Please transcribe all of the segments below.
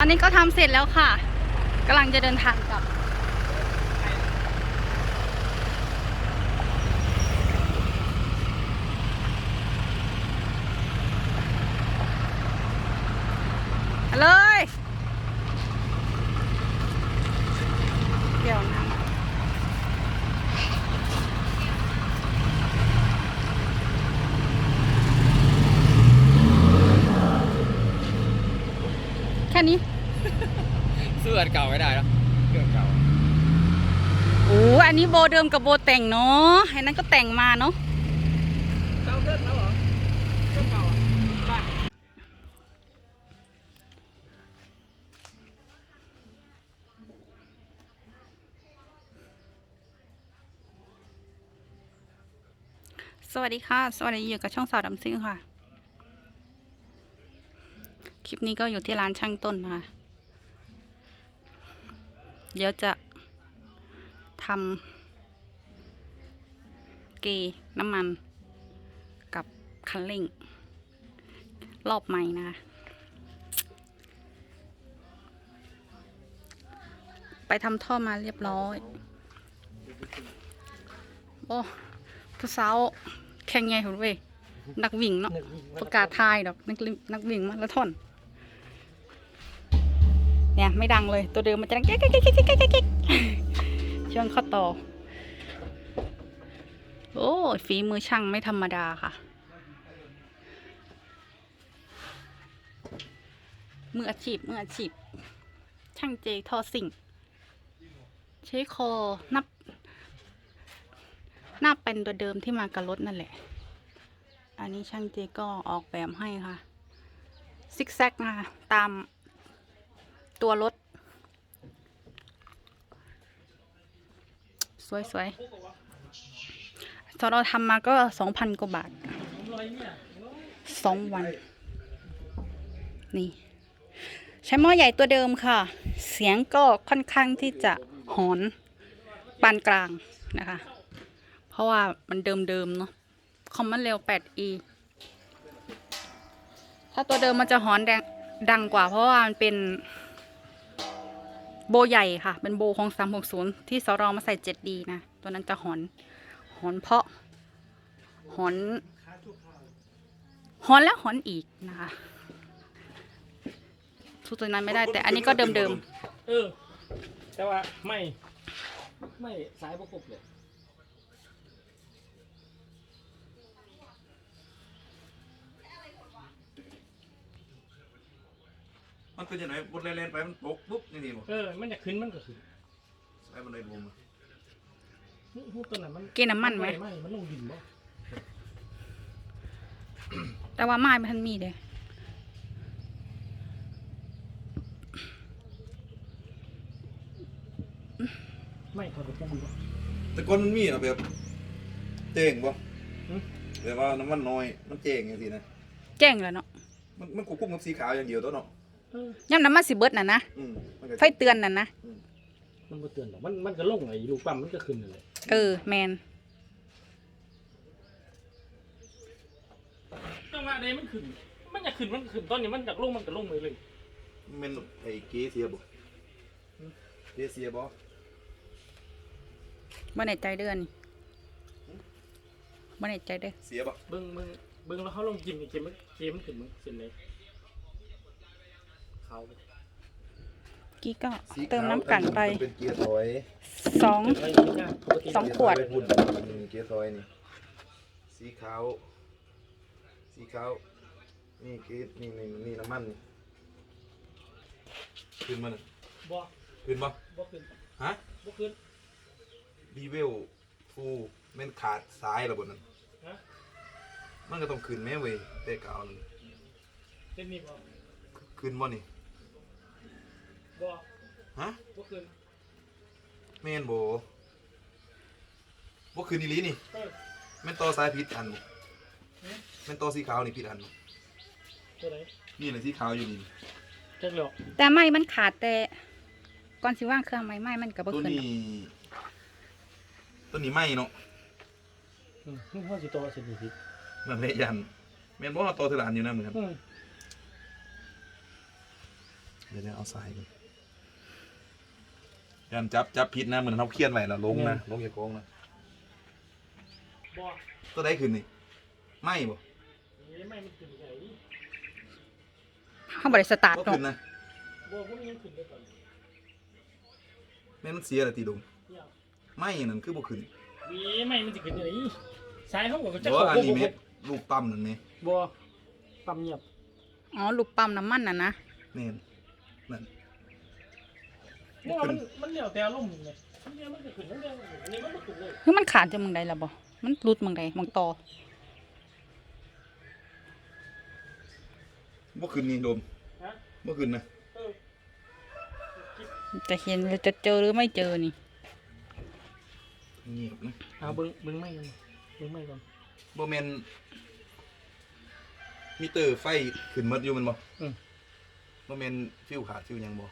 ตอนนี้ก็ทำเสร็จแล้วค่ะกำลังจะเดินทางกลับ เลย เดี๋ยวนะแค่นี้ ซื้ออันเก่าไม่ได้แล้วเครื่องเก่าโอ้อันนี้โบเดิมกับโบแต่งเนาะไอ้นั้นก็แต่งมาเนาะเก่าเกินแล้วเหรอเครื่องเก่าอะบ้านสวัสดีค่ะ สวัสดีอยู่กับช่องสาวดำซิ่งค่ะ คลิปนี้ก็อยู่ที่ร้านช่างต้นนะคะ เดี๋ยวจะทำเกน้ำมันกับคันเร่ง รอบใหม่นะคะไปทำท่อมาเรียบร้อย โอ้ผู้สาวแข่งไงหุ่นเว้ยนักวิ่งเนาะประกาศทายดอกนักลินักวิ่งมาราธอน เนี่ยไม่ดังเลยตัวเดิมมันจะดังแก๊กแก๊กแก๊กแก๊กแก๊กช่วงข้าต่อ โอ้ฝีมือช่างไม่ธรรมดาค่ะ มืออาชีพมืออาชีพ ช่างเจทอสิ่ง ใช้คอนับ หน้าเป็นตัวเดิมที่มากับรถนั่นแหละ อันนี้ช่างเจก็ออกแบบให้ค่ะ ซิกแซกนะคะตาม ตัวรถ สวยๆตอนเราทำมาก็สองพันกว่าบาทสองวัน นี่ ใช้หม้อใหญ่ตัวเดิมค่ะ เสียงก็ค่อนข้างที่จะหอนปานกลางนะคะ เพราะว่ามันเดิมๆเนาะคอมมันเร็ว 8e ถ้าตัวเดิมมันจะหอนแดงดังกว่าเพราะว่ามันเป็น โบใหญ่ค่ะ เป็นโบของสามหกศูนย์ที่สรอมาใส่เจ็ดีนะ ตัวนั้นจะหอน หอนเพาะ หอน หอนแล้วหอนอีกนะคะสู้ตัวนั้นไม่ได้ แต่อันนี้ก็เดิม เออ แต่ว่าไม่ ไม่สายประกบเลย มันเป็นยังไงบนเลนๆไปมันตกปุ๊บนี่นี่บ่เออ มันจะขึ้นมันก็ขึ้นใช้บันไดรวมหูหูตัวนั้นมันๆเกณฑ์น้ำมันไหม ไม่มันลงดินบ่แต่ว่าไม้มันทันมีเด้ไม่ถอดกระโปรงบ่ แต่ก่อนมันมีเนาะแบบเจ๊งบ่หึ แบบว่าน้ำมันน้อยมันเจ๊งจังซี่นะ แจ้งแล้วเนาะมันมันควบคุมกับสีขาวอย่างเดียวตัวเนาะเออ ย่ำน้ำมันสิเบิดน่ะนะอืมมันก็ไฟเตือนน่ะนะมันบ่เตือนหรอกมันมันก็ลงไอ้ลูกปั๊มมันก็ขึ้นนั่นแหละเออแมนจังหวะใดมันขึ้น มันจะขึ้นมันก็ขึ้นตอนนี้มันจากลงมันก็ลงเลยเลยแมันไอ้เกเสียบ่เกเสียบ่บ่แน่ใจเดือนนี่บ่แน่ใจเด้อเสียบ่เบิ่งเบิ่งเบิ่งแล้วเขาลงกินนี่เกมมันเกมมันขึ้นมึงเส้นไหน เขากี้ก็สีเติมน้ำกันไปมันเป็นเกียร์ถอยสองเก็บไว้ที่หน้าปกติสองขวด เกียร์ถอยไปพุ่นอืมเกียร์ถอยนี่ สีขาว สีขาว นี่เกยร์นี่นี่นี่น้ำมันนี่ขึ้นมาน่ะบ่ขึ้นบ่บ่ขึ้นฮะบ่ขึ้นดีเวลฟูแม่นขาดซ้ายระบบนั้นฮะมันก็ต้องขึ้นแม่เว้ยแต่กาวนั่นเป็นนี่บ่ขึ้นบ่นี่ บ่ฮะบ่ขึ้นแม่นบ่บ่ขึ้นอีหลีนี่เออแม่นต่อสายผิดอันบ่แม่นต่อสีขาวนี่ผิดอันบ่ตัวไหนนี่แหละสีขาวอยู่นี่จักหรอกแต่ไม้มันขาดแต่ก่อนสิว่างเครื่องไม้ไม้มันก็บ่ตัวขึ้นนี้ดอกตัวนี้ไหม่เนาะอืมมันเขาสิตัวสิบนิดนั่นแหละยันแม่นบ่ว่าต่อทีละอันอยู่นั่นเหมือนกันอืมเดี๋ยวเดี๋ยวเอาสายก่อน ยันจับจับพิษนะเหมือนเขาเครียดไว้แล้วลงนะลงอย่าโกงนะบ่ตัวได้ขึ้นนี่ไม่บ่นี่ไม่มันขึ้นใหญ่เข้าบริสตาร์ทก็เนาะขึ้นนะบ่พวกนี้ขึ้นได้ก่อนแม่นมันเสียละตีลงเนี่ยไม่นั่นคือบ่ขึ้นวีไม่มันจะขึ้นยังไงสายเขาบอกว่าจะเพราะว่าอันนี้บ่เม็ดลูกปั๊มนั่นนี่บ่ปั๊มเงียบอ๋อลูกปั๊มน้ำมันน่ะนะแม่นนั่น เพราะว่ามันมันเหนียวแต่ลุ่มเลยอันนี้มันจะขึ้นทั้งเดียวอันนี้มันไม่ขึ้นเลยคือมันขาดจากมึงใดล่ะบ่มันรุดมึงใดมึงต่อบ่ขึ้นนี่โดมฮะบ่ขึ้นนะเออจะเห็นหรือจะเจอหรือไม่เจอนี่เงียบนะเอาเบิ้งเบิ้งไม่กันเบิ้งไม่ก่อนบ่แม่นมิเตอร์ไฟขึ้นหมดอยู่แมันบ่อืมบ่แม่นฟิวขาดฟิวหยังบ่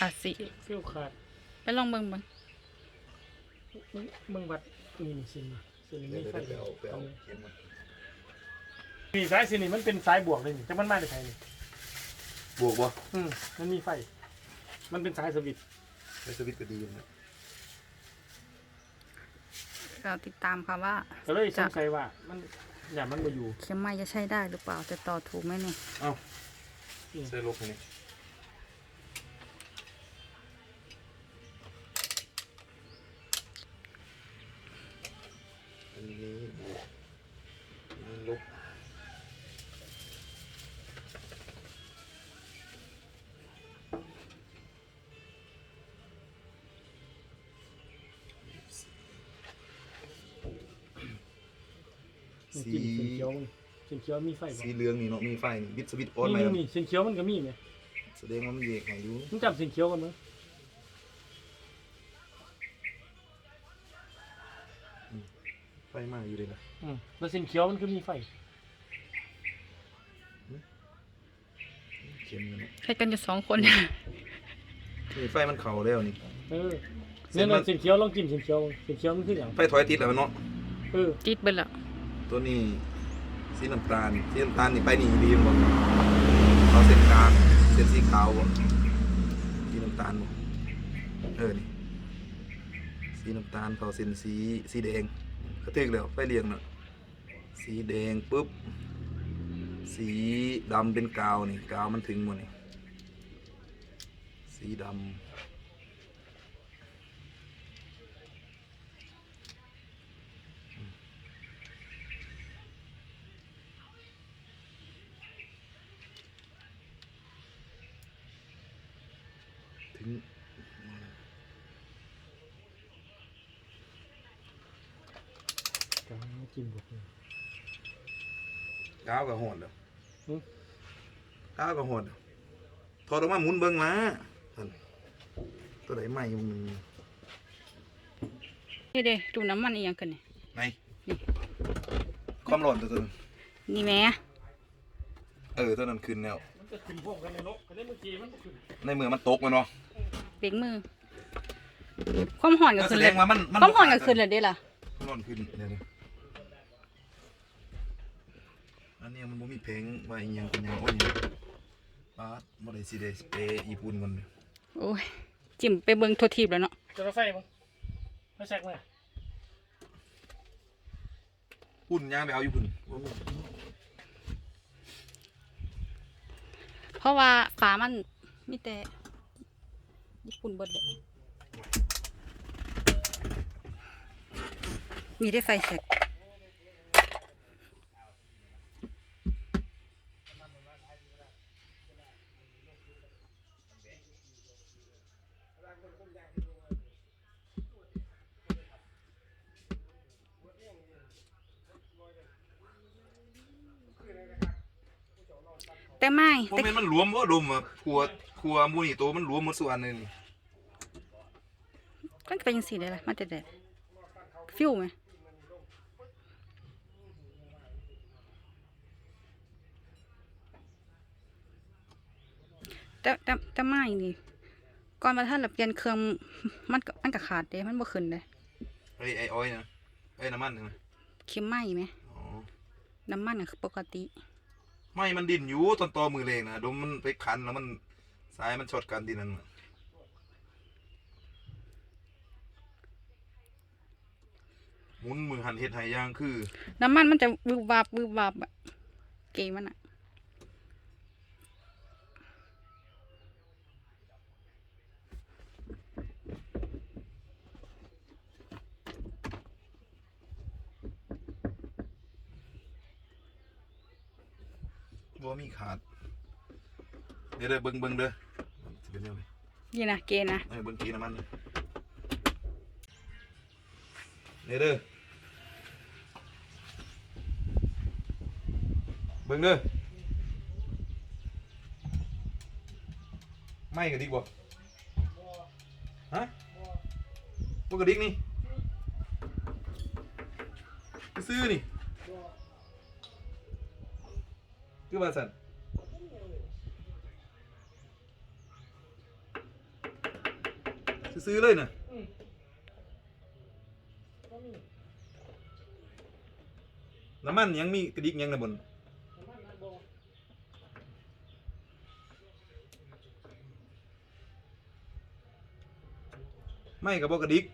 อะสิฟิวขาดไปลองเบิ่งเบิ่งเบิ้งวัดนี่นี่สินี่สินี่เดี๋ยวมีเดี๋ยวไฟเดี๋ยวไปเอาไปเอาเขียนมานี่สายสินี่มันเป็นสายบวกเลยนี่จะมันมาจากไหนนี่บวกบ่อืมมันมีไฟ มันเป็นสายสวิตช์ไฟสวิตช์ก็ดีอยู่นะเราติดตามค่ะว่าก็เลยสงสัยว่า มันอย่ามันมาอยู่เข็มไม้จะใช้ได้หรือเปล่าจะต่อถูกไหมเนี่ย เอ้าใส่ลบให้นี่อัน นี่สีจิ้มเส้นเขียวมันเส้นเขียวมีไฟบ่สีเหลืองนี่เนาะมีไฟนี่บิดสวิตช์ออนนี่ไหมนี่นี่เส้นเขียวมันก็มีไหมแสดงว่ามันเยกให้อยู่มึงจำเส้นเขียวกันมั้ยไฟมากอยู่เลยนะอืมแล้วเส้นเขียวมันก็มีไฟเข็มอยู่เนาะใช้กันอยู่สองคน นี่ไฟมันเข่าแล้วนี่ เออเส้เนี่ยนมันเส้นเขียวลองจิ้มเส้นเขียวเส้นเขียวมันคืออย่างไฟถอยติดแล้วเนาะเออ จิตเบิ่งแล้ว ตัวนี้สีน้ำตาลสีน้ำตาลนี่ไปนี่ดีบ่เอาเส้นกลางเส้นสีขาวบ่สีน้ำตาลบ่เออนี่สีน้ำตาลต่อเส้นสีสีแดงก็ถึกแล้วไฟเรียงเน่ะสีแดงปุ๊บสีดำเป็นกาวนี่กาวมันถึงหมดนี่สีดำ ถึงจิ้มบวกก้าวกับหอดเด้อหือก้าวกับหอดเด้อถอดออกมาหมุนเบิ่งมาหั่นตัวไหนใหม่มึงนี่เด้ดูน้ำมันอีหยังกันเนี่ยไหนความร้อนตัวนั้นนี่แหม่เออตัวนั้นขึ้นแล้วมันจะขึ้นพวกกันในนกกันได้เมื่อกี้มันบ่ขึ้นในมือมันตกมาเนาะ เบรกมือ ความห่อนก็ก็แสขึ้นดเลยงว่ามันมันความห่อนก็ขึ้นเลยเด้ล่ะความร้อนขึ้นเดี๋ยวนี้อันนี้มันบ่มีเพลงว่าอีหยังเป็นหยังโอ้ยปาดบ่ได้สิได้สเปรย์ญี่ปุ่นก่อนโอ้ย จิ้มไปเบิ่งทั่วทีบแล้วเนาะ จะรถไฟมั้งไม่แซกมาปุ่นย่างไปเอาอยู่พุ่นโอ้โหเพราะว่าฝามันมีแต่ ญี่ปุ่นเบิดเลยมีได้ไฟแสกแต่ไม่บ่แต่แม่นมันรวมบ่ดมอะครัว ครัวหมูนี่โตมันรวมหมดส่วนเลยนี่ก็เป็นยังสีเลยล่ะมาแต่แดดฟิวไหมแต่แต่แต่ไม่นี่ก่อนมาท่านเราเปลี่ยนเครื่องมันก็มันก็ขาดเด้มันบ่ขึ้นเลยไอ้ไอ้อ้อยนะไอ้น้ำมันนะเข็มไหมไหมอ๋อน้ำมันก็คือปกติ ไม่มันดิ่นอยู่ตอนตอมือเลงนะดมมันไปคันแล้วมัน สายมันช็อตกันที่นั่นน่ะหมุนมือหันเฮ็ดไหย่างคือ น้ำมันมันจะวืบวับวืบวับอะเกมันอะบ่มีขาด เดี๋ยวเด้อเบิ่งเบิ่งเด้อสิเป็นยังไงนี่นะเกนะเออเบิ่งกีน้ำมันเด้อเดี๋ยวเด้อเบิ่งเด้อไม่กระดิกบ่ฮะบ่กระดิกนี่ซื้อนี่คือว่าสั่น ซื้อเลยนะน้ำมันยังมีกระดิกยังนะบนไม่กับบอกกระดิก